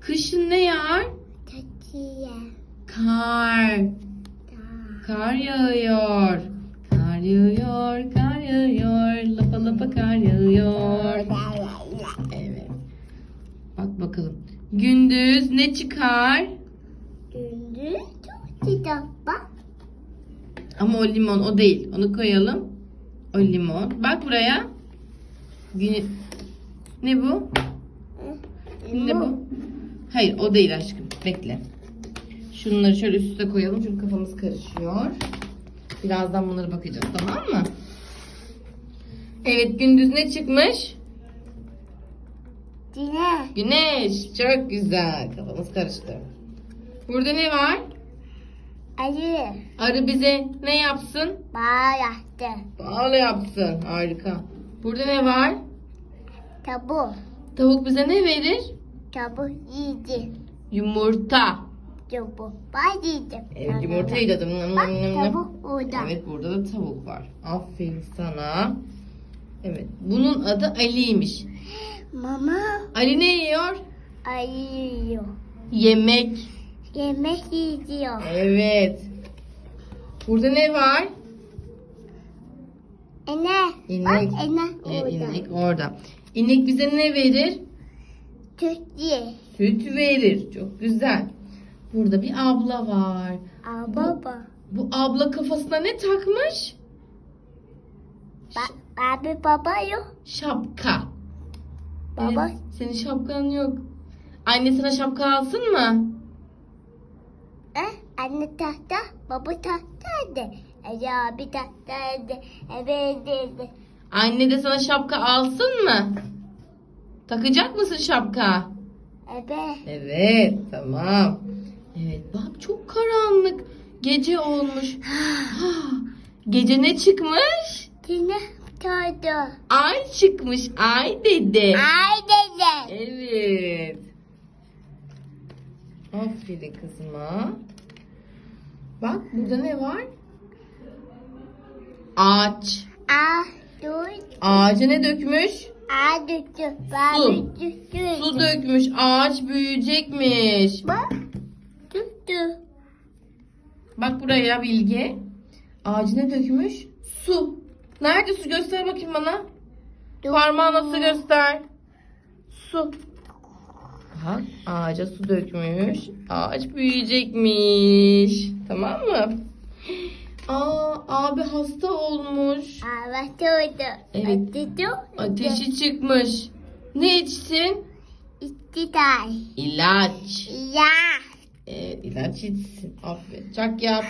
Kışın ne yağar? Tatiye. Kar. Kar yağıyor. Kar yağıyor, kar yağıyor. Lapa lapa kar yağıyor. Evet. Bak bakalım. Gündüz ne çıkar? Gündüz çok sıcak bak. Ama o limon o değil. Onu koyalım. O limon. Bak buraya. Gün... Ne bu? Ne bu? Hayır o değil aşkım. Bekle. Şunları şöyle üste koyalım çünkü kafamız karışıyor. Birazdan bunlara bakacağız tamam mı? Evet gündüz ne çıkmış? Dine. Güneş. Çok güzel. Kafamız karıştı. Burada ne var? Ayı. Arı bize ne yapsın? Bağ yaptı. Bağlı yapsın. Harika. Burada ne var? Tabu. Tavuk bize ne verir? Tabu yiydi. Yumurta. Tabu. Ben yedim. Evet yumurtayı da Bak tavuk orada. Evet burada da tavuk var. Aferin sana. Evet bunun adı Ali'ymiş. Mama Ali ne yiyor? ayı yiyor. Yemek. Yemek yiyor. Evet. Burada ne var? Ene. İnek. Bak ene Ee, orada. inek orada. İnek bize ne verir? Türkiye. Süt verir. Çok güzel. Burada bir abla var. Aa, baba. Bu abla kafasına ne takmış? Ba abi baba yok. Şapka. Baba. Evet, senin şapkan yok. Anne sana şapka alsın mı? Eh, anne tahta, baba tahtaydı. Ece abi tahtaydı. Evet dedi. Anne de sana şapka alsın mı? Takacak mısın şapka? Evet. Evet, tamam. Evet, bak çok karanlık. Gece olmuş. Gece ne çıkmış? Yine tordu. Ay çıkmış. Ay dedi. Ay dedi. Evet. Aferin kızıma. Bak burada ne var? Ağaç. Dur. Ağaca ne dökmüş? Düştü. Su. Su dökmüş. Ağaç büyüyecekmiş. Bak. Düştü. Bak buraya Bilge. Ağacı ne dökmüş? Su. Nerede su? Göster bakayım bana. Parmağını nasıl göster? Su. Bak ağaca su dökmüş. Ağaç büyüyecekmiş. Tamam mı? Aa abi hasta olmuş. Aa, tordu. Evet. Düştü. Ateşi çıkmış. Ne içsin? İktidar. İlaç. Ya. Evet ilaç içsin. Aferin. Çak yap.